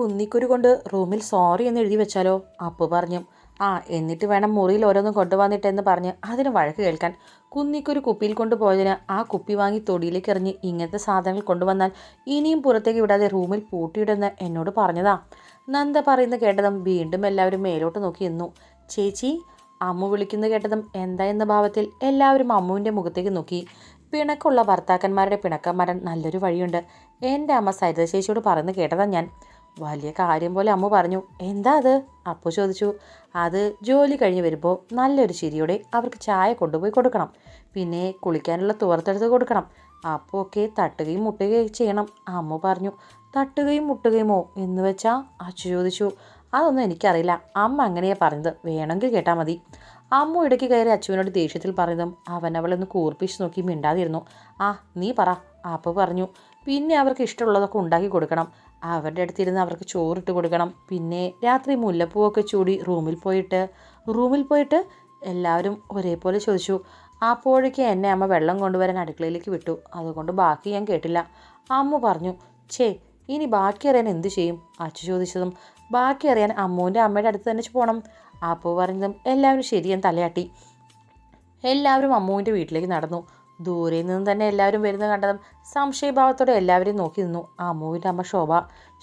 കുന്നിക്കുരു കൊണ്ട് റൂമിൽ സോറി എന്ന് എഴുതി വെച്ചാലോ? അപ്പു പറഞ്ഞു. ആ എന്നിട്ട് വേണം മുറിയിൽ ഓരോന്നും കൊണ്ടുവന്നിട്ടെന്ന് പറഞ്ഞ് അതിന് വഴക്ക് കേൾക്കാൻ. കുന്നിക്കൊരു കുപ്പിയിൽ കൊണ്ടുപോയതിന് ആ കുപ്പി വാങ്ങി തൊടിയിലേക്ക് എറിഞ്ഞ് ഇങ്ങനത്തെ സാധനങ്ങൾ കൊണ്ടുവന്നാൽ ഇനിയും പുറത്തേക്ക് വിടാതെ റൂമിൽ പൂട്ടിയിടുന്ന എന്നോട് പറഞ്ഞതാ. നന്ദ പറയുന്ന കേട്ടതും വീണ്ടും എല്ലാവരും മേലോട്ട് നോക്കി നിന്നു. ചേച്ചി അമ്മു വിളിക്കുന്ന കേട്ടതും എന്താ എന്ന ഭാവത്തിൽ എല്ലാവരും അമ്മുവിന്റെ മുഖത്തേക്ക് നോക്കി. പിണക്കമുള്ള ഭർത്താക്കന്മാരുടെ പിണക്കം മാറാൻ നല്ലൊരു വഴിയുണ്ട്. എന്റെ അമ്മ സരിത ചേച്ചിയോട് പറയുന്നത് കേട്ടതാ ഞാൻ. വലിയ കാര്യം പോലെ അമ്മ പറഞ്ഞു എന്താ അത്? അപ്പു ചോദിച്ചു അത് ജോലി കഴിഞ്ഞ് വരുമ്പോൾ നല്ലൊരു ചിരിയോടെ അവർക്ക് ചായ കൊണ്ടുപോയി കൊടുക്കണം. പിന്നെ കുളിക്കാനുള്ള തുവർത്തെടുത്ത് കൊടുക്കണം. അപ്പോൾ ഒക്കെ തട്ടുകയും മുട്ടുകയും ചെയ്യണം. അമ്മ പറഞ്ഞു തട്ടുകയും മുട്ടുകയുമോ എന്ന് വെച്ചാൽ അച്ചു ചോദിച്ചു അതൊന്നും എനിക്കറിയില്ല. അമ്മ അങ്ങനെയാണ് പറഞ്ഞത്. വേണമെങ്കിൽ കേട്ടാൽ മതി. അമ്മ ഇടയ്ക്ക് കയറി അച്ചുവിനോട് ദേഷ്യത്തിൽ പറഞ്ഞതും അവൻ അവളെ ഒന്ന് കൂർപ്പിച്ച് നോക്കി മിണ്ടാതിരുന്നു. ആ നീ പറ. അപ്പോൾ പറഞ്ഞു പിന്നെ അവർക്ക് ഇഷ്ടമുള്ളതൊക്കെ ഉണ്ടാക്കി കൊടുക്കണം. അവരുടെ അടുത്തിരുന്ന് അവർക്ക് ചോറിട്ട് കൊടുക്കണം. പിന്നെ രാത്രി മുല്ലപ്പൂവൊക്കെ ചൂടി റൂമിൽ പോയിട്ട് റൂമിൽ പോയിട്ട് എല്ലാവരും ഒരേപോലെ ചോദിച്ചു അപ്പോഴേക്ക് എന്നെ അമ്മ വെള്ളം കൊണ്ടുവരാൻ അടുക്കളയിലേക്ക് വിട്ടു. അതുകൊണ്ട് ബാക്കി ഞാൻ കേട്ടില്ല. അമ്മ പറഞ്ഞു ഛേ ഇനി ബാക്കി അറിയാൻ എന്ത് ചെയ്യും? അച്ഛ ചോദിച്ചതും ബാക്കി അറിയാൻ അമ്മുവിന്റെ അമ്മയുടെ അടുത്ത് തന്നെ പോകണം അപ്പോൾ പറഞ്ഞതും എല്ലാവരും ശരിയാൻ തലയാട്ടി. എല്ലാവരും അമ്മുവിന്റെ വീട്ടിലേക്ക് നടന്നു. ദൂരെ നിന്ന് തന്നെ എല്ലാവരും വരുന്നത് കണ്ടതും സംശയഭാവത്തോടെ എല്ലാവരും നോക്കി നിന്നു. ആ അമ്മുവിന്റെ അമ്മ ശോഭ.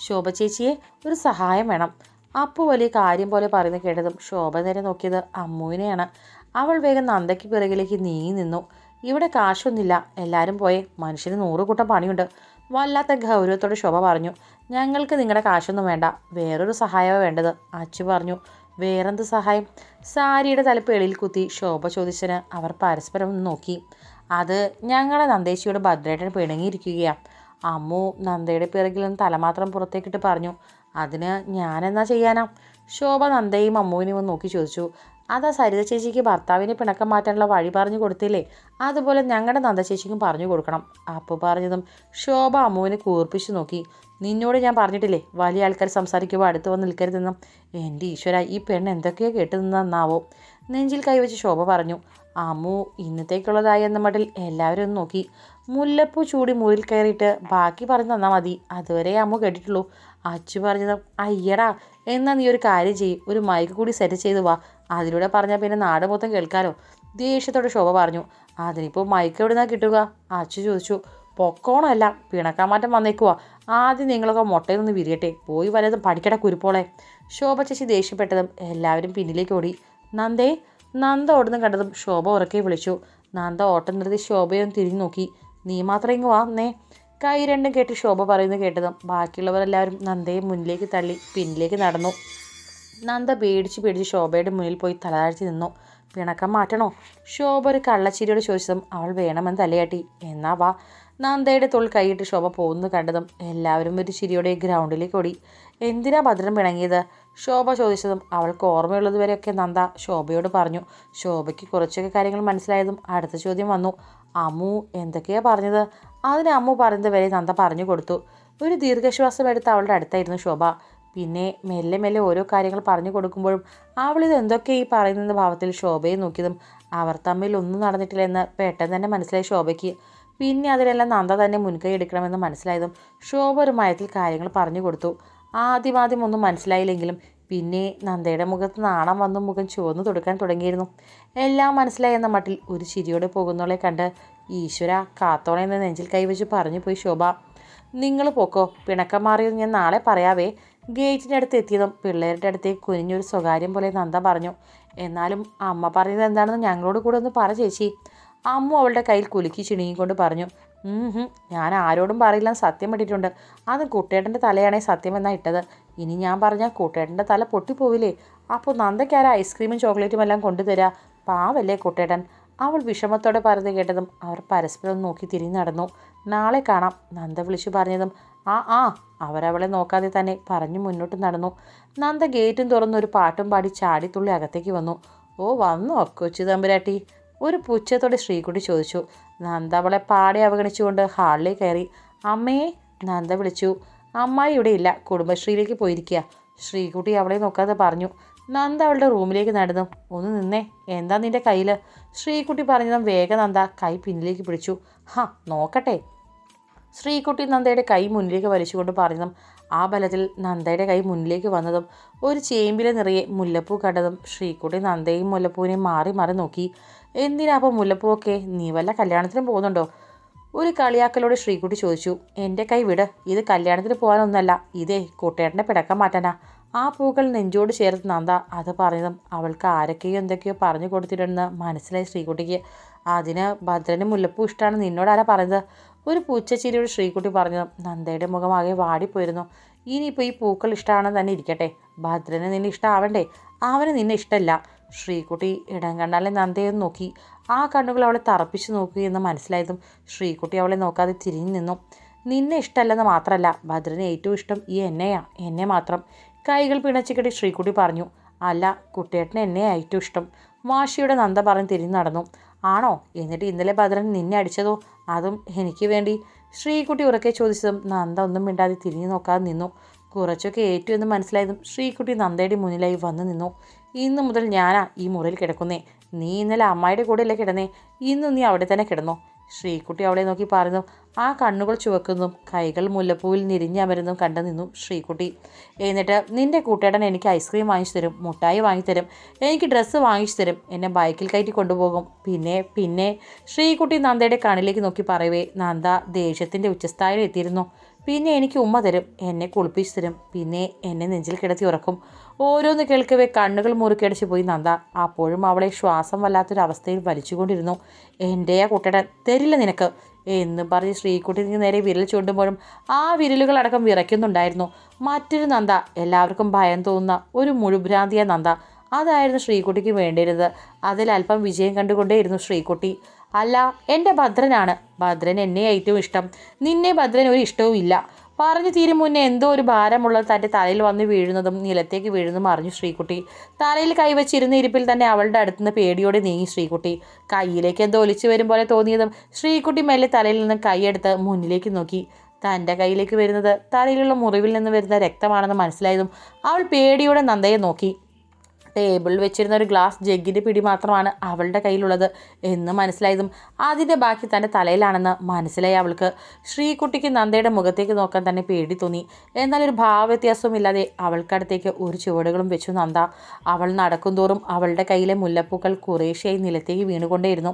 ശോഭ ചേച്ചിയെ ഒരു സഹായം വേണം. അപ്പു വലിയ കാര്യം പോലെ പറയുന്നത് കേട്ടതും ശോഭ നേരെ നോക്കിയത് അമ്മുവിനെയാണ്. അവൾ വേഗം നന്ദയ്ക്ക് പിറകിലേക്ക് നീങ്ങി നിന്നു. ഇവിടെ കാശൊന്നുമില്ല. എല്ലാവരും പോയേ. മനുഷ്യന് നൂറ് കൂട്ടം പണിയുണ്ട്. വല്ലാത്ത ഗൗരവത്തോടെ ശോഭ പറഞ്ഞു ഞങ്ങൾക്ക് നിങ്ങളുടെ കാശൊന്നും വേണ്ട. വേറൊരു സഹായമാണ് വേണ്ടത്. അച്ചു പറഞ്ഞു വേറെന്ത് സഹായം? സാരിയുടെ തലപ്പ് എളിയിൽ കുത്തി ശോഭ ചോദിച്ചതിന് അവർ പരസ്പരം നോക്കി. അത് ഞങ്ങളെ നന്ദേച്ചിയോട് ഭദ്രേട്ടൻ പിണങ്ങിയിരിക്കുകയാണ് അമ്മു നന്ദയുടെ പിറകിൽ നിന്ന് തലമാത്രം പുറത്തേക്കിട്ട് പറഞ്ഞു അതിന് ഞാനെന്നാ ചെയ്യാനാ? ശോഭ നന്ദയും അമ്മുവിനെയും ഒന്ന് നോക്കി ചോദിച്ചു അതാ സരിത ചേച്ചിക്ക് ഭർത്താവിനെ പിണക്കം മാറ്റാനുള്ള വഴി പറഞ്ഞു കൊടുത്തില്ലേ? അതുപോലെ ഞങ്ങളുടെ നന്ദ ചേച്ചിക്കും പറഞ്ഞു കൊടുക്കണം. അപ്പോൾ പറഞ്ഞതും ശോഭ അമ്മുവിനെ കൂർപ്പിച്ചു നോക്കി നിന്നോട് ഞാൻ പറഞ്ഞിട്ടില്ലേ വലിയ ആൾക്കാർ സംസാരിക്കുമ്പോൾ അടുത്ത് വന്ന് നിൽക്കരുതെന്നും? എന്റെ ഈശ്വര ഈ പെണ്ണ് എന്തൊക്കെയോ കേട്ടു നിന്നാവോ നെഞ്ചിൽ കൈവച്ച് ശോഭ പറഞ്ഞു അമ്മു ഇന്നത്തേക്കുള്ളതായി എന്ന മട്ടിൽ എല്ലാവരും ഒന്ന് നോക്കി. മുല്ലപ്പൂ ചൂടി മുറിൽ കയറിയിട്ട് ബാക്കി പറഞ്ഞു തന്നാൽ മതി. അതുവരെ അമ്മു കേട്ടിട്ടുള്ളൂ. അച്ചു പറഞ്ഞത് അയ്യടാ എന്നാൽ നീ ഒരു കാര്യം ചെയ്യും. ഒരു മൈക്ക് കൂടി സെറ്റ് ചെയ്തു വാ. അതിലൂടെ പറഞ്ഞാൽ പിന്നെ നാട് മൊത്തം കേൾക്കാലോ. ദേഷ്യത്തോടെ ശോഭ പറഞ്ഞു. അതിനിപ്പോൾ മൈക്ക് എവിടെ നിന്നാണ് കിട്ടുക? അച്ചു ചോദിച്ചു. പൊക്കോണമല്ല പിണക്കാമാറ്റം വന്നേക്കുവാ. ആദ്യം നിങ്ങളൊക്കെ മുട്ടയിൽ നിന്ന് വിരിയട്ടെ. പോയി വല്ലതും പഠിക്കട കുരുപ്പോളെ. ശോഭ ചേച്ചി ദേഷ്യപ്പെട്ടതും എല്ലാവരും പിന്നിലേക്ക് ഓടി. നന്ദേ നന്ദ ഓടുന്ന കണ്ടതും ശോഭ ഉറക്കെ വിളിച്ചു. നന്ദ ഓട്ടം നിർത്തി ശോഭയൊന്ന് തിരിഞ്ഞു നോക്കി. നീ മാത്രം ഇങ്ങ് വാ നേ കൈ രണ്ടും കേട്ട് ശോഭ പറയുന്നത് കേട്ടതും ബാക്കിയുള്ളവരെല്ലാവരും നന്ദയെ മുന്നിലേക്ക് തള്ളി പിന്നിലേക്ക് നടന്നു. നന്ദ പേടിച്ച് പേടിച്ച് ശോഭയുടെ മുന്നിൽ പോയി തലതാഴ്ത്തി നിന്നു. പിണക്കം മാറ്റണോ? ശോഭ ഒരു കള്ളച്ചിരിയോട് ചോദിച്ചതും അവൾ വേണമെന്ന് തലയാട്ടി. എന്നാ വാ. നന്ദയുടെ തൊഴിൽ കൈയിട്ട് ശോഭ പോകുന്നത് കണ്ടതും എല്ലാവരും ഒരു ചിരിയോടെ ഗ്രൗണ്ടിലേക്ക് ഓടി. എന്തിനാ ഭദ്രം പിണങ്ങിയത്? ശോഭ ചോദിച്ചതും അവൾക്ക് ഓർമ്മയുള്ളതുവരെയൊക്കെ നന്ദ ശോഭയോട് പറഞ്ഞു. ശോഭയ്ക്ക് കുറച്ചൊക്കെ കാര്യങ്ങൾ മനസ്സിലായതും അടുത്ത ചോദ്യം വന്നു. അമ്മു എന്തൊക്കെയാ പറഞ്ഞത്? അതിന് അമ്മു പറഞ്ഞത് വരെ നന്ദ പറഞ്ഞു കൊടുത്തു. ഒരു ദീർഘശ്വാസം എടുത്ത് അവളുടെ അടുത്തായിരുന്നു ശോഭ. പിന്നെ മെല്ലെ മെല്ലെ ഓരോ കാര്യങ്ങൾ പറഞ്ഞു കൊടുക്കുമ്പോഴും അവളിത് എന്തൊക്കെ ഈ പറയുന്ന ഭാവത്തിൽ ശോഭയെ നോക്കിയതും അവർ തമ്മിൽ ഒന്നും നടന്നിട്ടില്ല നടന്നിട്ടില്ലെന്ന് പെട്ടെന്ന് തന്നെ മനസ്സിലായി ശോഭയ്ക്ക്. പിന്നെ അതിലെല്ലാം നന്ദ തന്നെ മുൻകൈ എടുക്കണമെന്ന് മനസ്സിലായതും ശോഭ ഒരു മയത്തിൽ കാര്യങ്ങൾ പറഞ്ഞു കൊടുത്തു. ആദ്യം ആദ്യം ഒന്നും മനസ്സിലായില്ലെങ്കിലും പിന്നെ നന്ദയുടെ മുഖത്ത് നാണം വന്നും മുഖം ചുവന്നു തുടക്കാൻ തുടങ്ങിയിരുന്നു. എല്ലാം മനസ്സിലായി എന്ന മട്ടിൽ ഒരു ചിരിയോടെ പോകുന്നവളെ കണ്ട് ഈശ്വര കാത്തോളെ എന്ന് നെഞ്ചിൽ കൈവച്ച് പറഞ്ഞു പോയി ശോഭ. നിങ്ങൾ പോക്കോ പിണക്കം മാറിയത് ഞാൻ നാളെ പറയാവേ. ഗേറ്റിന്റെ അടുത്ത് എത്തിയതും പിള്ളേരുടെ അടുത്തേക്ക് കുനിഞ്ഞൊരു സ്വകാര്യം പോലെ നന്ദ പറഞ്ഞു. എന്നാലും അമ്മ പറഞ്ഞത് എന്താണെന്ന് ഞങ്ങളോട് കൂടെ ഒന്ന് പറ ചേച്ചി. അമ്മു അവളുടെ കയ്യിൽ കുലുക്കി ചിണുങ്ങിക്കൊണ്ട് പറഞ്ഞു. "ഉം ഹും, ഞാൻ ആരോടും പറയില്ല സത്യം ഇട്ടിട്ടുണ്ട് അത് കുട്ടേട്ടന്റെ തലയാണേ സത്യമെന്നാ ഇട്ടത്. ഇനി ഞാൻ പറഞ്ഞാൽ കുട്ടേട്ടന്റെ തല പൊട്ടിപ്പോവില്ലേ? അപ്പോൾ നന്ദയ്ക്കാരാ ഐസ്ക്രീമും ചോക്ലേറ്റും എല്ലാം കൊണ്ടുതരാ. പാവല്ലേ കുട്ടേട്ടൻ അവൾ വിഷമത്തോടെ പറഞ്ഞു കേട്ടതും അവർ പരസ്പരം നോക്കി തിരിഞ്ഞു നടന്നു. നാളെ കാണാം നന്ദ വിളിച്ചു പറഞ്ഞതും. ആ ആ അവരവളെ നോക്കാതെ തന്നെ പറഞ്ഞു മുന്നോട്ട് നടന്നു. നന്ദ ഗേറ്റും തുറന്ന് ഒരു പാട്ടും പാടി ചാടിത്തുള്ളി അകത്തേക്ക് വന്നു. ഓ വന്നോ കൊച്ചു തമ്പുരാട്ടി. ഒരു പുച്ഛത്തോടെ ശ്രീകുട്ടി ചോദിച്ചു. നന്ദ അവളെ പാടെ അവഗണിച്ചുകൊണ്ട് ഹാളിൽ കയറി. അമ്മയെ നന്ദ വിളിച്ചു. അമ്മായി ഇവിടെ ഇല്ല. കുടുംബശ്രീയിലേക്ക് പോയിരിക്കുക. ശ്രീകുട്ടി അവളെ നോക്കാതെ പറഞ്ഞു. നന്ദ അവളുടെ റൂമിലേക്ക് നടന്നു. ഒന്ന് നിന്നേ. എന്താ നിന്റെ കയ്യിൽ ശ്രീകുട്ടി പറഞ്ഞതും വേഗം നന്ദ കൈ പിന്നിലേക്ക് പിടിച്ചു. ഹാ നോക്കട്ടെ. ശ്രീകുട്ടി നന്ദയുടെ കൈ മുന്നിലേക്ക് വലിച്ചുകൊണ്ട് പറഞ്ഞതും ആ ബലത്തിൽ നന്ദയുടെ കൈ മുന്നിലേക്ക് വന്നതും ഒരു ചേമ്പിലെ നിറയെ മുല്ലപ്പൂ കണ്ടതും ശ്രീകുട്ടി നന്ദയും മുല്ലപ്പൂവിനെയും മാറി മാറി നോക്കി. എന്തിനാ അപ്പോൾ മുല്ലപ്പൂവൊക്കെ? നീ വല്ല കല്യാണത്തിനും പോകുന്നുണ്ടോ? ഒരു കളിയാക്കലോട് ശ്രീകുട്ടി ചോദിച്ചു. എന്റെ കൈ വിട്. ഇത് കല്യാണത്തിന് പോകാനൊന്നല്ല ഇതേ കൂട്ടേട്ടന്റെ പിടക്കം മാറ്റാനാ. ആ പൂക്കൾ നെഞ്ചോട് ചേർത്ത് നന്ദ അത് പറഞ്ഞതും അവൾക്ക് ആരൊക്കെയോ എന്തൊക്കെയോ പറഞ്ഞു കൊടുത്തിട്ടുണ്ടെന്ന് മനസ്സിലായി ശ്രീകുട്ടിക്ക്. അതിന് ഭദ്രന് മുല്ലപ്പൂ ഇഷ്ടമാണ് നിന്നോട് ആരാ പറഞ്ഞത് ഒരു പൂച്ചച്ചിരിയോട് ശ്രീകുട്ടി പറഞ്ഞതും നന്ദയുടെ മുഖമാകെ വാടിപ്പോയിരുന്നു. ഇനിയിപ്പോൾ ഈ പൂക്കൾ ഇഷ്ടമാണെന്ന് തന്നെ ഇരിക്കട്ടെ. ഭദ്രന് നിന്നെ ഇഷ്ടമാവണ്ടേ അവന് നിന്നെ ഇഷ്ടമല്ല ശ്രീകുട്ടി ഇടം കണ്ടാലെ നന്ദയെ നോക്കി. ആ കണ്ണുകൾ അവളെ തറപ്പിച്ച് നോക്കുകയെന്ന് മനസ്സിലായതും ശ്രീകുട്ടി അവളെ നോക്കാതെ തിരിഞ്ഞു നിന്നു. നിന്നെ ഇഷ്ടമല്ലെന്ന് മാത്രമല്ല ഭദ്രന് ഏറ്റവും ഇഷ്ടം ഈ എന്നെയാ എന്നെ മാത്രം. കൈകൾ പിണച്ചിക്കടി ശ്രീകുട്ടി പറഞ്ഞു. അല്ല കുട്ടിയേട്ടന് എന്നെ ഏറ്റവും ഇഷ്ടം. വാശിയുടെ നന്ദ പറഞ്ഞ് തിരിഞ്ഞു നടന്നു. ആണോ? എന്നിട്ട് ഇന്നലെ ഭദ്രൻ നിന്നെ അടിച്ചതോ? അതും എനിക്ക് വേണ്ടി. ശ്രീകുട്ടി ഉറക്കെ ചോദിച്ചതും നന്ദ ഒന്നും മിണ്ടാതെ തിരിഞ്ഞു നോക്കാതെ നിന്നു. കുറച്ചൊക്കെ ഏറ്റു എന്ന് മനസ്സിലായതും ശ്രീകുട്ടി നന്ദയുടെ മുന്നിലായി വന്നു നിന്നു. ഇന്നു മുതൽ ഞാനാ ഈ മുറിയിൽ കിടക്കുന്നേ. നീ ഇന്നലെ അമ്മായിയുടെ കൂടെയല്ലേ കിടന്നേ? ഇന്ന് നീ അവിടെ തന്നെ കിടന്നോ? ശ്രീകുട്ടി അവളെ നോക്കി പറഞ്ഞു ആ കണ്ണുകൾ ചുവക്കുന്നതും കൈകൾ മുല്ലപ്പൂവിൽ നിരിഞ്ഞമരുന്നും കണ്ടു നിന്നു ശ്രീകുട്ടി. എന്നിട്ട് നിന്റെ കൂട്ടേടൻ എനിക്ക് ഐസ്ക്രീം വാങ്ങിച്ചു തരും മുട്ടായി വാങ്ങിത്തരും എനിക്ക് ഡ്രസ്സ് വാങ്ങിച്ചു തരും എന്നെ ബൈക്കിൽ കയറ്റി കൊണ്ടുപോകും. പിന്നെ പിന്നെ ശ്രീകുട്ടി നന്ദയുടെ കണ്ണിലേക്ക് നോക്കി പറയവേ നന്ദ ദേഷ്യത്തിന്റെ ഉച്ചസ്ഥായിൽ എത്തിയിരുന്നു. പിന്നെ എനിക്ക് ഉമ്മ തരും എന്നെ കുളിപ്പിച്ച് തരും പിന്നെ എന്നെ നെഞ്ചിൽ കിടത്തി ഉറക്കും. ഓരോന്ന് കേൾക്കവേ കണ്ണുകൾ മുറുക്കടിച്ച് പോയി നന്ദ. അപ്പോഴും അവളെ ശ്വാസം വല്ലാത്തൊരവസ്ഥയിൽ വലിച്ചുകൊണ്ടിരുന്നു. എന്റെയാ കുട്ടിയുടെ തരില്ല നിനക്ക് എന്ന് പറഞ്ഞ് ശ്രീകുട്ടിക്ക് നേരെ വിരൽ ചൂണ്ടുമ്പോഴും ആ വിരലുകളടക്കം വിറയ്ക്കുന്നുണ്ടായിരുന്നു. മറ്റൊരു നന്ദ എല്ലാവർക്കും ഭയം തോന്നുന്ന ഒരു മുഴുഭ്രാന്തിയ നന്ദ. അതായിരുന്നു ശ്രീകുട്ടിക്ക് വേണ്ടിയിരുന്നത്. അല്പം വിജയം കണ്ടുകൊണ്ടേയിരുന്നു ശ്രീകുട്ടി. അല്ല എന്റെ ഭദ്രനാണ്. ഭദ്രൻ എന്നെ ഏറ്റവും ഇഷ്ടം. നിന്നെ ഭദ്രൻ ഒരു ഇഷ്ടവും ഇല്ല. പറഞ്ഞു തീരും മുന്നേ എന്തോ ഒരു ഭാരമുള്ളത് തന്റെ തലയിൽ വന്ന് വീഴുന്നതും നിലത്തേക്ക് വീഴുന്നതും അറിഞ്ഞു ശ്രീകുട്ടി. തലയിൽ കൈവച്ചിരുന്ന ഇരിപ്പിൽ തന്നെ അവളുടെ അടുത്തുനിന്ന് പേടിയോടെ നീങ്ങി ശ്രീകുട്ടി. കയ്യിലേക്ക് എന്തോ ഒലിച്ചു വരും പോലെ തോന്നിയതും ശ്രീകുട്ടി മെല്ലെ തലയിൽ നിന്ന് കൈയെടുത്ത് മുന്നിലേക്ക് നോക്കി. തന്റെ കയ്യിലേക്ക് വരുന്നത് തലയിലുള്ള മുറിവിൽ നിന്ന് വരുന്ന രക്തമാണെന്ന് മനസ്സിലായതും അവൾ പേടിയോടെ നന്ദയെ നോക്കി. ടേബിളിൽ വെച്ചിരുന്ന ഒരു ഗ്ലാസ് ജഗ്ഗിന്റെ പിടി മാത്രമാണ് അവളുടെ കയ്യിലുള്ളത് എന്ന് മനസ്സിലായതും അതിന്റെ ബാക്കി തന്റെ തലയിലാണെന്ന് മനസ്സിലായി അവൾക്ക്. ശ്രീകുട്ടിക്ക് നന്ദയുടെ മുഖത്തേക്ക് നോക്കാൻ തന്നെ പേടി തോന്നി. എന്നാൽ ഒരു ഭാവവ്യത്യാസവുമില്ലാതെ അവൾക്കടുത്തേക്ക് ഒരു ചുവടുകളും വെച്ചു നന്ദ. അവൾ നടക്കുന്തോറും അവളുടെ കയ്യിലെ മുല്ലപ്പൂക്കൾ കുറേശ്ശയായി നിലത്തേക്ക് വീണുകൊണ്ടേയിരുന്നു.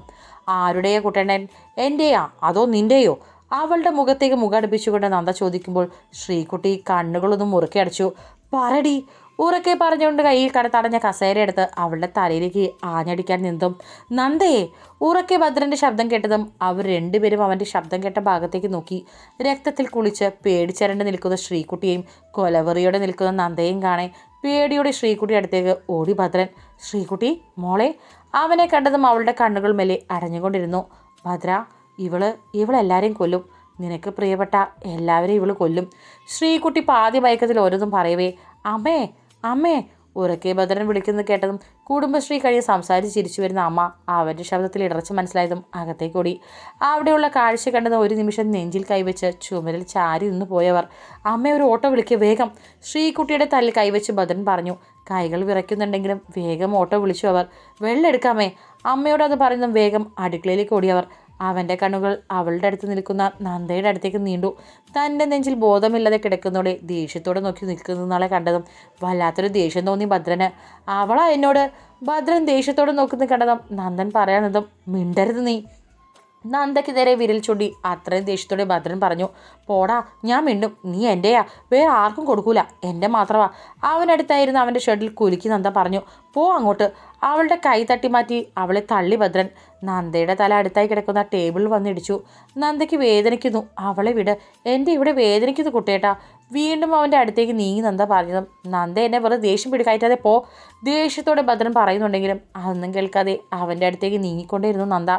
ആരുടെയോ കുട്ടണ്ണൻ? എന്റെയാ അതോ നിന്റെയോ അവളുടെ മുഖത്തേക്ക് മുഖടിപ്പിച്ചുകൊണ്ട് നന്ദ ചോദിക്കുമ്പോൾ ശ്രീകുട്ടി കണ്ണുകളൊന്നും മുറുക്കി അടച്ചു. പറടി ഉറക്കെ പറഞ്ഞുകൊണ്ട് കയ്യിൽ കടത്തടഞ്ഞ കസേര എടുത്ത് അവളുടെ തലയിലേക്ക് ആഞ്ഞടിക്കാൻ നിന്നതും നന്ദയെ ഉറക്കെ ഭദ്രന്റെ ശബ്ദം കേട്ടതും അവർ രണ്ടുപേരും അവന്റെ ശബ്ദം കേട്ട ഭാഗത്തേക്ക് നോക്കി രക്തത്തിൽ കുളിച്ച് പേടിച്ചരണ്ട് നിൽക്കുന്ന ശ്രീകുട്ടിയെയും കൊലവെറിയോടെ നിൽക്കുന്ന നന്ദയും കാണേ പേടിയോടെ ശ്രീകുട്ടി അടുത്തേക്ക് ഓടി ഭദ്രൻ ശ്രീകുട്ടി മോളെ. അവനെ കണ്ടതും അവളുടെ കണ്ണുകൾ മെല്ലെ അടഞ്ഞുകൊണ്ടിരുന്നു ഭദ്ര ഇവൾ ഇവളെല്ലാവരെയും കൊല്ലും. നിനക്ക് പ്രിയപ്പെട്ട എല്ലാവരെയും ഇവൾ കൊല്ലും. ശ്രീകുട്ടി പാതി മയക്കത്തിൽ ഓരോന്നും പറയവേ അമ്മേ അമ്മേ ഉറക്കെ ഭദ്രൻ വിളിക്കുന്നത് കേട്ടതും കുടുംബശ്രീ കഴിഞ്ഞ് സംസാരിച്ച് ചിരിച്ചു വരുന്ന അമ്മ അവരുടെ ശബ്ദത്തിൽ ഇടർച്ച മനസ്സിലായതും അകത്തേക്ക് ഓടി അവിടെയുള്ള കാഴ്ച കണ്ടത് ഒരു നിമിഷം നെഞ്ചിൽ കൈവച്ച് ചുമരിൽ ചാരി നിന്ന് പോയവർ. അമ്മ ഒരു ഓട്ടോ വിളിക്കുക വേഗം. ശ്രീകുട്ടിയുടെ തല്ലിൽ കൈവച്ച് ഭദ്രൻ പറഞ്ഞു. കൈകൾ വിറയ്ക്കുന്നുണ്ടെങ്കിലും വേഗം ഓട്ടോ വിളിച്ചു അവർ. വെള്ളം എടുക്കാമേ അമ്മയോട് അത് പറയുന്നതും വേഗം അടുക്കളയിലേക്ക് ഓടിയവർ. അവന്റെ കണ്ണുകൾ അവളുടെ അടുത്ത് നിൽക്കുന്ന നന്ദയുടെ അടുത്തേക്ക് നീണ്ടു. തന്റെ നെഞ്ചിൽ ബോധമില്ലാതെ കിടക്കുന്നതോടെ ദേഷ്യത്തോടെ നോക്കി നിൽക്കുന്നതാളെ കണ്ടതും വല്ലാത്തൊരു ദേഷ്യം തോന്നി ഭദ്രന്. അവളാ എന്നോട് ഭദ്രൻ ദേഷ്യത്തോടെ നോക്കുന്നത് കണ്ടതും നന്ദൻ പറയാനതും മിണ്ടരുത് നീ. നന്ദയ്ക്ക് നേരെ വിരൽ ചൂണ്ടി അത്രയും ദേഷ്യത്തോടെ ഭദ്രൻ പറഞ്ഞു പോടാ ഞാൻ മിണ്ടും. നീ എന്റെയാ വേറെ ആർക്കും കൊടുക്കൂല. എന്റെ മാത്രമാ. അവനടുത്തായിരുന്ന അവന്റെ ഷെഡിൽ കുലുക്കി നന്ദ പറഞ്ഞു പോ അങ്ങോട്ട്. അവളുടെ കൈ തട്ടി മാറ്റി അവളെ തള്ളി ഭദ്രൻ. നന്ദയുടെ തല അടുത്തായി കിടക്കുന്ന ടേബിൾ വന്നിടിച്ചു. നന്ദയ്ക്ക് വേദനിക്കുന്നു. അവളെ വിട്. എന്റെ ഇവിടെ വേദനിക്കുന്നു കുട്ടിയേട്ടാ. വീണ്ടും അവന്റെ അടുത്തേക്ക് നീങ്ങി നന്ദ പറഞ്ഞതും. നന്ദ എന്നെ വെറുതെ ദേഷ്യം പിടിക്കാറ്റാതെ പോ. ദേഷ്യത്തോടെ ഭദ്രൻ പറയുന്നുണ്ടെങ്കിലും അതൊന്നും കേൾക്കാതെ അവന്റെ അടുത്തേക്ക് നീങ്ങിക്കൊണ്ടേയിരുന്നു നന്ദ.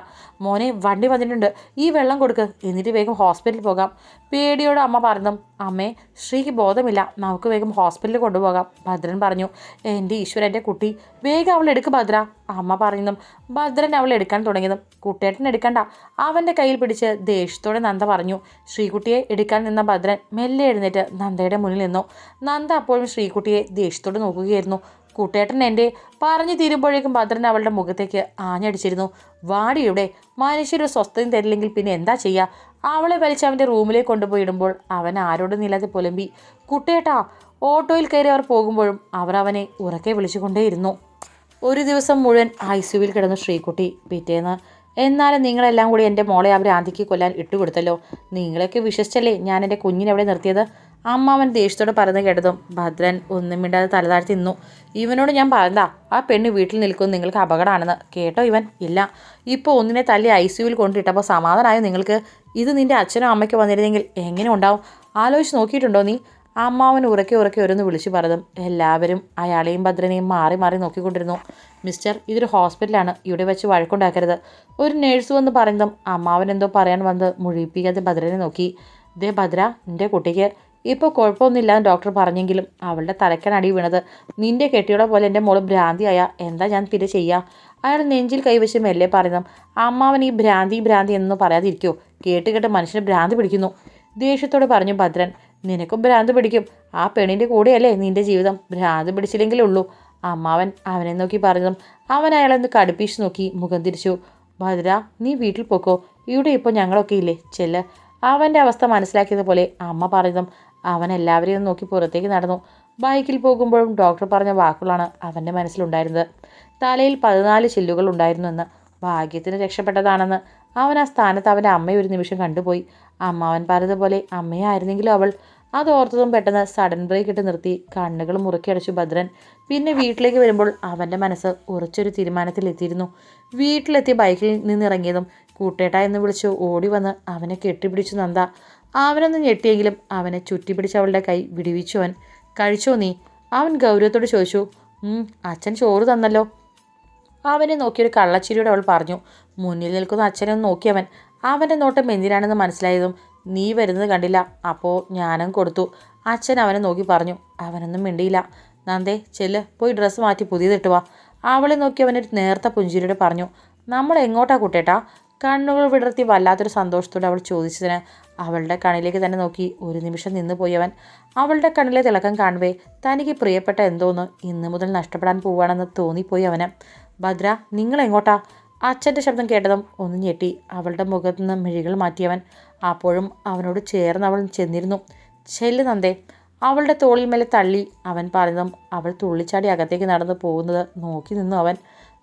മോനെ വണ്ടി വന്നിട്ടുണ്ട്. ഈ വെള്ളം കൊടുക്ക്. എന്നിട്ട് വേഗം ഹോസ്പിറ്റലിൽ പോകാം. പേടിയോടെ അമ്മ പറഞ്ഞു അമ്മേ ശ്രീക്ക് ബോധമില്ല. നമുക്ക് വേഗം ഹോസ്പിറ്റലിൽ കൊണ്ടുപോകാം. ഭദ്രൻ പറഞ്ഞു. എന്റെ ഈശ്വരന്റെ കുട്ടി. വേഗം അവൾ എടുക്ക് ഭദ്ര. അമ്മ പറയുന്നതും ഭദ്രൻ അവളെ എടുക്കാൻ തുടങ്ങിയതും കുട്ടേട്ടൻ എടുക്കണ്ട. അവന്റെ കയ്യിൽ പിടിച്ച് ദേഷ്യത്തോടെ നന്ദ പറഞ്ഞു ശ്രീകുട്ടിയെ എടുക്കാൻ നിന്ന ഭദ്രൻ മെല്ലെ എഴുന്നേറ്റ് നന്ദയുടെ മുന്നിൽ നിന്നു. നന്ദ അപ്പോഴും ശ്രീകുട്ടിയെ ദേഷ്യത്തോടെ നോക്കുകയായിരുന്നു. കുട്ടേട്ടൻ എന്റെ പറഞ്ഞു തീരുമ്പോഴേക്കും ഭദ്രൻ അവളുടെ മുഖത്തേക്ക് ആഞ്ഞടിച്ചിരുന്നു. വാടിയുടെ മനുഷ്യരൊരു സ്വസ്ഥതയും തരില്ലെങ്കിൽ പിന്നെ എന്താ ചെയ്യുക അവളെ വലിച്ച് അവന്റെ റൂമിലേക്ക് കൊണ്ടുപോയി ഇടുമ്പോൾ അവൻ ആരോടും നിലത്തെ പുലമ്പി. കുട്ടേട്ടാ ഓട്ടോയിൽ കയറി അവർ പോകുമ്പോഴും അവർ അവനെ ഉറക്കെ വിളിച്ചുകൊണ്ടേയിരുന്നു. ഒരു ദിവസം മുഴുവൻ ഐ സിയുവിൽ കിടന്നു ശ്രീകുട്ടി പിറ്റേന്ന്. എന്നാലും നിങ്ങളെല്ലാം കൂടി എന്റെ മോളെ അവരെ ആന്തിക്ക് കൊല്ലാൻ ഇട്ടുകൊടുത്തല്ലോ. നിങ്ങളൊക്കെ വിശ്വസിച്ചല്ലേ ഞാൻ എന്റെ കുഞ്ഞിനെ അവിടെ നിർത്തിയത്? അമ്മാവൻ ദേഷ്യത്തോടെ പറഞ്ഞു കേട്ടതും ഭദ്രൻ ഒന്നും മിണ്ടാതെ തലതാഴ്ത്തി നിന്നു. ഇവനോട് ഞാൻ പറഞ്ഞതാ ആ പെണ്ണ് വീട്ടിൽ നിൽക്കും നിങ്ങൾക്ക് അപകടമാണെന്ന്. കേട്ടോ ഇവൻ. ഇല്ല. ഇപ്പോൾ ഒന്നിനെ തല്ലി ഐ സിയുവിൽ കൊണ്ടിട്ടപ്പോൾ സമാധാനമായോ നിങ്ങൾക്ക്? ഇത് നിന്റെ അച്ഛനും അമ്മയ്ക്ക് വന്നിരുന്നെങ്കിൽ എങ്ങനെ ഉണ്ടാവും? ആലോചിച്ച് നോക്കിയിട്ടുണ്ടോ നീ? അമ്മാവൻ ഉറക്കെ ഉറക്കെ ഒരുന്ന് വിളിച്ചു പറഞ്ഞു എല്ലാവരും അയാളെയും ഭദ്രനെയും മാറി മാറി നോക്കിക്കൊണ്ടിരുന്നു. മിസ്റ്റർ ഇതൊരു ഹോസ്പിറ്റലാണ്. ഇവിടെ വെച്ച് വഴക്കുണ്ടാക്കരുത്. ഒരു നേഴ്സ് വന്ന് പറയുന്നതും അമ്മാവൻ എന്തോ പറയാൻ വന്ന് മുഴിപ്പിക്കാതെ ഭദ്രനെ നോക്കി. ദേ ഭദ്ര എന്റെ കുട്ടിക്ക് ഇപ്പോൾ കുഴപ്പമൊന്നുമില്ല ഡോക്ടർ പറഞ്ഞെങ്കിലും അവളുടെ തലക്കനടി വീണത്. നിന്റെ കെട്ടിയോടെ പോലെ എന്റെ മോൾ ഭ്രാന്തിയായ. എന്താ ഞാൻ പിന്നെ ചെയ്യുക അയാൾ നെഞ്ചിൽ കൈവശം മെല്ലെ പറയുന്നു അമ്മാവൻ ഈ ഭ്രാന്തി ഭ്രാന്തി എന്നൊന്നും പറയാതിരിക്കുമോ കേട്ട് കേട്ട് മനുഷ്യന് ഭ്രാന്തി പിടിക്കുന്നു. ദേഷ്യത്തോടെ പറഞ്ഞു ഭദ്രൻ നിനക്കും ഭ്രാന്ത് പിടിക്കും. ആ പെണ്ണിന്റെ കൂടെയല്ലേ നിന്റെ ജീവിതം. ഭ്രാന്ത് പിടിച്ചില്ലെങ്കിലേ ഉള്ളൂ. അമ്മാവൻ അവനെ നോക്കി പറഞ്ഞതും അവൻ അയാളെന്ന് കടുപ്പിച്ച് നോക്കി മുഖം തിരിച്ചു. ഭദ്ര നീ വീട്ടിൽ പോക്കോ. ഇവിടെ ഇപ്പോൾ ഞങ്ങളൊക്കെ ഇല്ലേ? ചെല്ല്. അവന്റെ അവസ്ഥ മനസ്സിലാക്കിയതുപോലെ അമ്മ പറഞ്ഞതും അവൻ എല്ലാവരെയും നോക്കി പുറത്തേക്ക് നടന്നു. ബൈക്കിൽ പോകുമ്പോഴും ഡോക്ടർ പറഞ്ഞ വാക്കുകളാണ് അവന്റെ മനസ്സിലുണ്ടായിരുന്നത്. തലയിൽ പതിനാല് ചില്ലുകൾ ഉണ്ടായിരുന്നുവെന്ന്. ഭാഗ്യത്തിന് രക്ഷപ്പെട്ടതാണെന്ന് അവൻ ആ സ്ഥാനത്ത് അവന്റെ അമ്മയെ ഒരു നിമിഷം കണ്ടുപോയി. അമ്മാവൻ പറഞ്ഞതുപോലെ അമ്മയായിരുന്നെങ്കിലും അവൾ. അത് ഓർത്തതും പെട്ടെന്ന് സഡൻ ബ്രേക്ക് ഇട്ട് നിർത്തി. കണ്ണുകൾ മുറുക്കി അടച്ചു ഭദ്രൻ. പിന്നെ വീട്ടിലേക്ക് വരുമ്പോൾ അവന്റെ മനസ്സ് ഉറച്ചൊരു തീരുമാനത്തിലെത്തിയിരുന്നു വീട്ടിലെത്തി ബൈക്കിൽ നിന്നിറങ്ങിയതും കൂട്ടേട്ട എന്ന് വിളിച്ച് ഓടി വന്ന് അവനെ കെട്ടിപ്പിടിച്ചു നന്ദ. അവനൊന്ന് ഞെട്ടിയെങ്കിലും അവനെ ചുറ്റിപ്പിടിച്ച് അവളുടെ കൈ വിടിവിച്ചു അവൻ. കഴിച്ചോ നീ? അവൻ ഗൗരവത്തോട് ചോദിച്ചു. അച്ഛൻ ചോറ് തന്നല്ലോ. അവനെ നോക്കിയൊരു കള്ളച്ചിരിയോടെ അവൾ പറഞ്ഞു. മുന്നിൽ നിൽക്കുന്ന അച്ഛനെ നോക്കി നോക്കിയവൻ അവന്റെ നോട്ടം എന്തിനാണെന്ന് മനസ്സിലായതും നീ വരുന്നത് കണ്ടില്ല. അപ്പോൾ ഞാനും കൊടുത്തു. അച്ഛൻ അവനെ നോക്കി പറഞ്ഞു അവനൊന്നും മിണ്ടിയില്ല. നന്ദേ ചെല്ല് പോയി ഡ്രസ്സ് മാറ്റി പുതിയതിട്ട് വാ. അവളെ നോക്കി അവനൊരു നേർത്ത പുഞ്ചിരിയോടെ പറഞ്ഞു നമ്മൾ എങ്ങോട്ടാ കുട്ടേട്ടാ? കണ്ണുകൾ വിടർത്തി വല്ലാത്തൊരു സന്തോഷത്തോടെ അവൾ ചോദിച്ചതിന് അവളുടെ കണ്ണിലേക്ക് തന്നെ നോക്കി ഒരു നിമിഷം നിന്ന് പോയവൻ. അവളുടെ കണ്ണിലെ തിളക്കം കാണുവേ തനിക്ക് പ്രിയപ്പെട്ട എന്തോന്ന് ഇന്ന് മുതൽ നഷ്ടപ്പെടാൻ പോവുകയാണെന്ന് തോന്നിപ്പോയി അവന്. ഭദ്ര നിങ്ങൾ എങ്ങോട്ടാ? അച്ഛന്റെ ശബ്ദം കേട്ടതും ഒന്ന് ഞെട്ടി. അവളുടെ മുഖത്തു നിന്ന് മിഴികൾ മാറ്റിയവൻ. അപ്പോഴും അവനോട് ചേർന്ന് അവൾ ചെന്നിരുന്നു. ചെല്ല് നന്ദേ. അവളുടെ തോളിൽ മേലെ തള്ളി അവൻ പറഞ്ഞതും അവൾ തുള്ളിച്ചാടി അകത്തേക്ക് നടന്നു പോകുന്നത് നോക്കി നിന്നു അവൻ.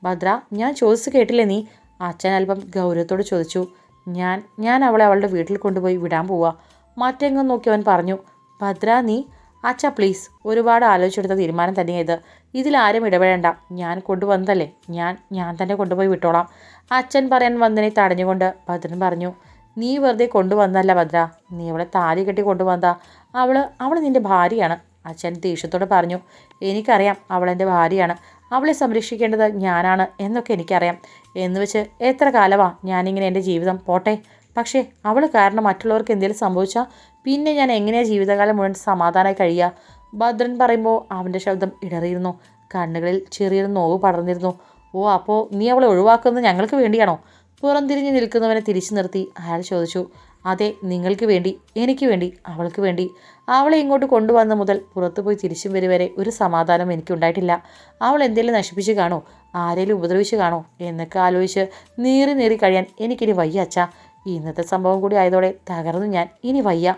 ഭദ്ര ഞാൻ ചോദിച്ചു കേട്ടില്ലേ നീ? അച്ഛൻ അല്പം ഗൗരവത്തോട് ചോദിച്ചു. ഞാൻ ഞാൻ അവളെ അവളുടെ വീട്ടിൽ കൊണ്ടുപോയി വിടാൻ പോവാ. മറ്റെങ്ങും നോക്കി അവൻ പറഞ്ഞു. ഭദ്ര നീ അച്ഛ പ്ലീസ് ഒരുപാട് ആലോചിച്ചെടുത്ത തീരുമാനം തന്നെയത് ഇതിലാരും ഇടപെടേണ്ട. ഞാൻ കൊണ്ടുവന്നതല്ലേ. ഞാൻ ഞാൻ തന്നെ കൊണ്ടുപോയി വിട്ടോളാം. അച്ഛൻ പറയാൻ വന്നതിനെ തടഞ്ഞുകൊണ്ട് ഭദ്രൻ പറഞ്ഞു നീ വെറുതെ കൊണ്ടുവന്നല്ല ഭദ്ര. നീ അവളെ താലി കെട്ടി കൊണ്ടുവന്നതാ. അവൾ അവൾ നിന്റെ ഭാര്യയാണ്. അച്ഛൻ ദേഷ്യത്തോടെ പറഞ്ഞു എനിക്കറിയാം അവളെന്റെ ഭാര്യയാണ്. അവളെ സംരക്ഷിക്കേണ്ടത് ഞാനാണ്. എന്നൊക്കെ എനിക്കറിയാം. എന്ന് വെച്ച് എത്ര കാലമാണ് ഞാനിങ്ങനെ എന്റെ ജീവിതം? പോട്ടെ. പക്ഷേ അവൾ കാരണം മറ്റുള്ളവർക്ക് എന്തെങ്കിലും സംഭവിച്ചാൽ പിന്നെ ഞാൻ എങ്ങനെയാണ് ജീവിതകാലം മുഴുവൻ സമാധാനമായി കഴിയുക ഭദ്രൻ പറയുമ്പോൾ അവന്റെ ശബ്ദം ഇടറിയിരുന്നു. കണ്ണുകളിൽ ചെറിയൊരു നോവ് പടർന്നിരുന്നു. ഓ അപ്പോൾ നീ അവളെ ഒഴിവാക്കുന്നത് ഞങ്ങൾക്ക് വേണ്ടിയാണോ? പുറംതിരിഞ്ഞ് നിൽക്കുന്നവനെ തിരിച്ചു നിർത്തി അയാൾ ചോദിച്ചു. അതെ നിങ്ങൾക്ക് വേണ്ടി എനിക്ക് വേണ്ടി അവൾക്ക് വേണ്ടി. അവളെ ഇങ്ങോട്ട് കൊണ്ടുവന്ന മുതൽ പുറത്തുപോയി തിരിച്ചും വരെ ഒരു സമാധാനം എനിക്കുണ്ടായിട്ടില്ല. അവൾ എന്തെങ്കിലും നശിപ്പിച്ച് കാണോ? ആരെങ്കിലും ഉപദ്രവിച്ച് കാണോ? എന്നൊക്കെ ആലോചിച്ച് നീറി നീറി കഴിയാൻ എനിക്കിനി വയ്യ അച്ഛാ. ഇന്നത്തെ സംഭവം കൂടി ആയതോടെ തകർന്നു ഞാൻ. ഇനി വയ്യ.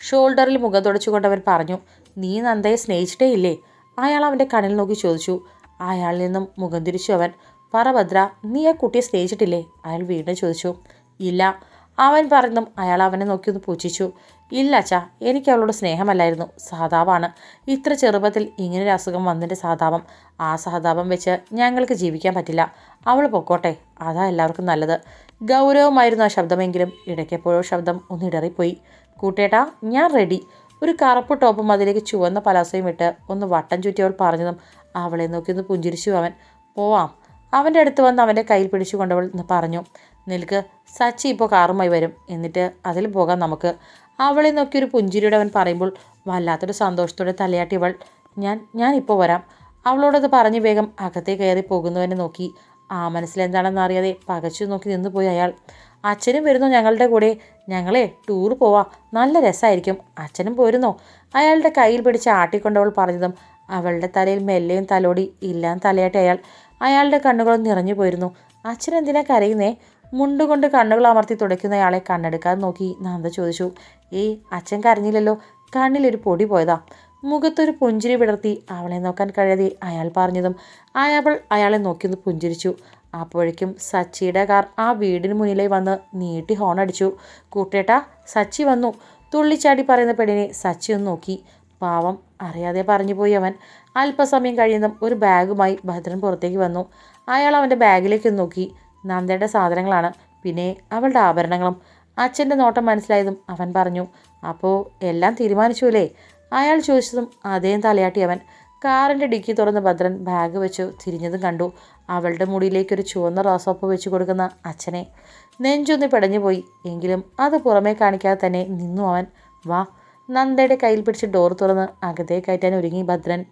ഷോൾഡറിൽ മുഖം തുടച്ചുകൊണ്ടവൻ പറഞ്ഞു നീ നന്ദയെ സ്നേഹിച്ചിട്ടേ ഇല്ലേ അയാൾ അവന്റെ കണ്ണിൽ നോക്കി ചോദിച്ചു. അയാളിൽ നിന്നും മുഖം തിരിച്ചു അവൻ പറ ഭദ്ര നീ ആ കുട്ടിയെ സ്നേഹിച്ചിട്ടില്ലേ? അയാൾ വീണ്ടും ചോദിച്ചു ഇല്ല. അവൻ പറഞ്ഞതും അയാൾ അവനെ നോക്കി ഒന്ന് പൂച്ഛിച്ചു ഇല്ല അച്ഛാ എനിക്ക് അവളോട് സ്നേഹമല്ലായിരുന്നു സഹതാപാണ് ഇത്ര ചെറുപ്പത്തിൽ ഇങ്ങനൊരു അസുഖം വന്നതിന്റെ സഹതാപം ആ സഹതാപം വെച്ച് ഞങ്ങൾക്ക് ജീവിക്കാൻ പറ്റില്ല. അവൾ പൊക്കോട്ടെ അതാ എല്ലാവർക്കും നല്ലത്. ഗൗരവമായിരുന്നു ആ ശബ്ദമെങ്കിലും ഇടയ്ക്കെപ്പോഴോ ശബ്ദം ഒന്ന് ഇടറിപ്പോയി. കൂട്ടേട്ടാ ഞാൻ റെഡി. ഒരു കറുപ്പ് ടോപ്പും അതിലേക്ക് ചുവന്ന പലാസയും ഇട്ട് ഒന്ന് വട്ടം ചുറ്റിയവൾ പറഞ്ഞതും അവളെ നോക്കി ഒന്ന് പുഞ്ചിരിച്ചു അവൻ. പോവാം. അവന്റെ അടുത്ത് വന്ന് അവന്റെ കയ്യിൽ പിടിച്ചു കൊണ്ടവൾ പറഞ്ഞു. നിൽക്ക് സച്ചി ഇപ്പോൾ കാറുമായി വരും. എന്നിട്ട് അതിൽ പോകാം നമുക്ക്. അവളെ നോക്കി ഒരു പുഞ്ചിരിയുടെ അവൻ പറയുമ്പോൾ വല്ലാത്തൊരു സന്തോഷത്തോടെ തലയാട്ടിയവൾ ഞാൻ ഞാൻ ഇപ്പോൾ വരാം. അവളോടത് പറഞ്ഞ് വേഗം അകത്തേ കയറി പോകുന്നവനെ നോക്കി. ആ മനസ്സിലെന്താണെന്ന് അറിയാതെ പകച്ചു നോക്കി നിന്ന് പോയി അയാൾ. അച്ഛനും വരുന്നു ഞങ്ങളുടെ കൂടെ. ഞങ്ങളെ ടൂർ പോവാം. നല്ല രസമായിരിക്കും അച്ഛനും പോരുന്നോ? അയാളുടെ കയ്യിൽ പിടിച്ച് ആട്ടിക്കൊണ്ടവൾ പറഞ്ഞതും അവളുടെ തലയിൽ മെല്ലെയും തലോടി ഇല്ലാൻ തലയാട്ടി അയാൾ. അയാളുടെ കണ്ണുകൾ നിറഞ്ഞു പോയിരുന്നു. അച്ഛൻ എന്തിനാ കരയുന്നേ? മുണ്ടുകൊണ്ട് കണ്ണുകൾ അമർത്തി തുടയ്ക്കുന്നയാളെ കണ്ണെടുക്കാതെ നോക്കി നന്ദ ചോദിച്ചു. ഏയ് അച്ഛൻ കരഞ്ഞില്ലല്ലോ. കണ്ണിലൊരു പൊടി പോയതാ. മുഖത്തൊരു പുഞ്ചിരി വിടർത്തി അവളെ നോക്കാൻ കഴിയാതെ അയാൾ പറഞ്ഞതും അയാൾ അയാളെ നോക്കിയൊന്ന് പുഞ്ചിരിച്ചു. അപ്പോഴേക്കും സച്ചിയുടെ കാർ ആ വീടിന് മുന്നിലേ വന്ന് നീട്ടി ഹോൺ അടിച്ചു കൂട്ടേട്ടാ സച്ചി വന്നു. തുള്ളിച്ചാടി പറയുന്ന പെണ്ണിനെ സച്ചി ഒന്ന് നോക്കി. പാവം അറിയാതെ പറഞ്ഞു പോയി അവൻ. അല്പസമയം കഴിയുന്നതും ഒരു ബാഗുമായി ഭദ്രൻ പുറത്തേക്ക് വന്നു. അയാൾ അവന്റെ ബാഗിലേക്ക് നോക്കി. നന്ദയുടെ സാധനങ്ങളാണ് പിന്നെ അവളുടെ ആഭരണങ്ങളും. അച്ഛന്റെ നോട്ടം മനസ്സിലായതും അവൻ പറഞ്ഞു. അപ്പോൾ എല്ലാം തീരുമാനിച്ചു അല്ലേ അയാൾ ചോദിച്ചതും അതേം തലയാട്ടി അവൻ. കാറിന്റെ ഡിക്കി തുറന്ന് ഭദ്രൻ ബാഗ് വെച്ചു തിരിഞ്ഞതും കണ്ടു. അവളുടെ മുടിയിലേക്ക് ഒരു ചുവന്ന റോസോപ്പ് വെച്ച് കൊടുക്കുന്ന അച്ഛനെ. നെഞ്ചൊന്ന് പിടഞ്ഞുപോയി. എങ്കിലും അത് പുറമേ കാണിക്കാതെ തന്നെ നിന്നു അവൻ. വാ. നന്ദയുടെ കയ്യിൽ പിടിച്ച് ഡോർ തുറന്ന് അകത്തെ കയറ്റാൻ ഒരുങ്ങി ഭദ്രൻ.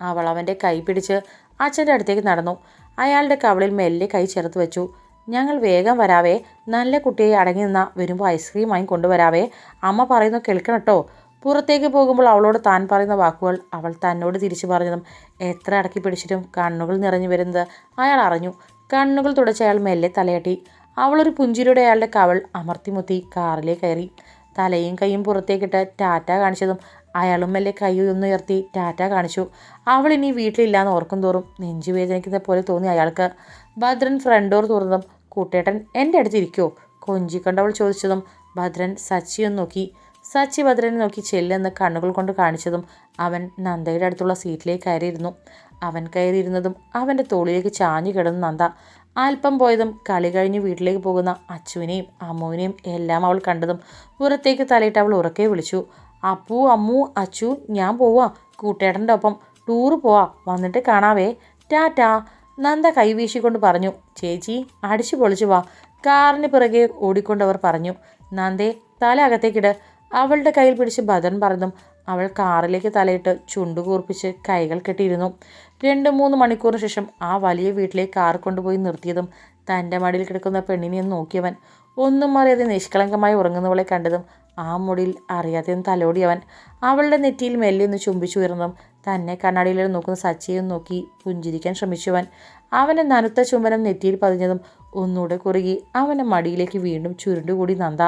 അവൾ അവന്റെ കൈ പിടിച്ച് അച്ഛന്റെ അടുത്തേക്ക് നടന്നു. അയാളുടെ കവളിൽ മെല്ലെ കൈ ചേർത്ത് വെച്ചു. ഞങ്ങൾ വേഗം വരാവേ. നല്ല കുട്ടിയെ അടങ്ങി നിന്ന വരുമ്പോൾ ഐസ്ക്രീം വാങ്ങി കൊണ്ടുവരാവേ. അമ്മ പറയുന്നു കേൾക്കണം കേട്ടോ പുറത്തേക്ക് പോകുമ്പോൾ അവളോട് താൻ പറയുന്ന വാക്കുകൾ അവൾ തന്നോട് തിരിച്ചു പറഞ്ഞതും എത്ര അടക്കി പിടിച്ചിട്ടും കണ്ണുകൾ നിറഞ്ഞു വരുന്നത് അയാൾ അറിഞ്ഞു. കണ്ണുകൾ തുടച്ച് അയാൾ മെല്ലെ തലയാട്ടി. അവളൊരു പുഞ്ചിരിയുടെ അയാളുടെ കവൾ അമർത്തിമുത്തി കാറിലേ കയറി. തലയും കൈയും പുറത്തേക്കിട്ട് ടാറ്റ കാണിച്ചതും അയാളും മെല്ലെ കൈ ഒന്നുയർത്തി ടാറ്റ കാണിച്ചു. അവൾ ഇനി വീട്ടിലില്ലാന്ന് ഓർക്കും തോറും നെഞ്ചുവേദനിക്കുന്ന പോലെ തോന്നി അയാൾക്ക്. ഭദ്രൻ ഫ്രണ്ട് ഡോർ തുറന്നതും കൂട്ടേട്ടൻ എന്റെ അടുത്ത് ഇരിക്കുമോ കൊഞ്ചിക്കണ്ടവൾ ചോദിച്ചതും ഭദ്രൻ സച്ചിയൊന്നു നോക്കി. സച്ചി ഭദ്രനെ നോക്കി ചെല്ലെന്ന് കണ്ണുകൾ കൊണ്ട് കാണിച്ചതും അവൻ നന്ദയുടെ അടുത്തുള്ള സീറ്റിലേക്ക് കയറിയിരുന്നു. അവൻ കയറിയിരുന്നതും അവന്റെ തോളിലേക്ക് ചാഞ്ഞു കിടന്നു നന്ദ. അല്പം പോയതും കളി കഴിഞ്ഞ് വീട്ടിലേക്ക് പോകുന്ന അച്ചുവിനെയും അമ്മുവിനെയും എല്ലാം അവൾ കണ്ടതും പുറത്തേക്ക് തലയിട്ട് അവൾ ഉറക്കെ വിളിച്ചു. അപ്പു അമ്മു അച്ചു ഞാൻ പോവാ. കൂട്ടേട്ടന്റെ ഒപ്പം ടൂർ പോവാ. വന്നിട്ട് കാണാവേ. ടാറ്റാ. നന്ദ കൈവീശിക്കൊണ്ട് പറഞ്ഞു. ചേച്ചി അടിച്ചു പൊളിച്ചു വാ. കാറിന് പിറകെ ഓടിക്കൊണ്ടവർ പറഞ്ഞു. നന്ദേ തല അകത്തേക്കിട് അവളുടെ കയ്യിൽ പിടിച്ച് ബദൻ പറഞ്ഞതും അവൾ കാറിലേക്ക് തലയിട്ട് ചുണ്ടു കൂർപ്പിച്ച് കൈകൾ കെട്ടിയിരുന്നു. രണ്ട് മൂന്ന് മണിക്കൂറിന് ശേഷം ആ വലിയ വീട്ടിലേക്ക് കാർ കൊണ്ടുപോയി നിർത്തിയതും തന്റെ മടിയിൽ കിടക്കുന്ന പെണ്ണിനെ നോക്കിയവൻ ഒന്നും അറിയാതെ നിഷ്കളങ്കമായി ഉറങ്ങുന്നവളെ കണ്ടതും ആ മുടിയിൽ അറിയാതെ ഒന്ന് തലോടിയവൻ. അവളുടെ നെറ്റിയിൽ മെല്ലെ ഒന്ന് ചുംബിച്ചുയർന്നതും തന്നെ കണ്ണാടിയിൽ നോക്കുന്ന സച്ചിയെ നോക്കി പുഞ്ചിരിക്കാൻ ശ്രമിച്ചവൻ. അവനെ നനുത്ത ചുമരം നെറ്റിയിൽ പതിഞ്ഞതും ഒന്നുകൂടെ കുറുകി അവന്റെ മടിയിലേക്ക് വീണ്ടും ചുരുണ്ടുകൂടി നന്ദ.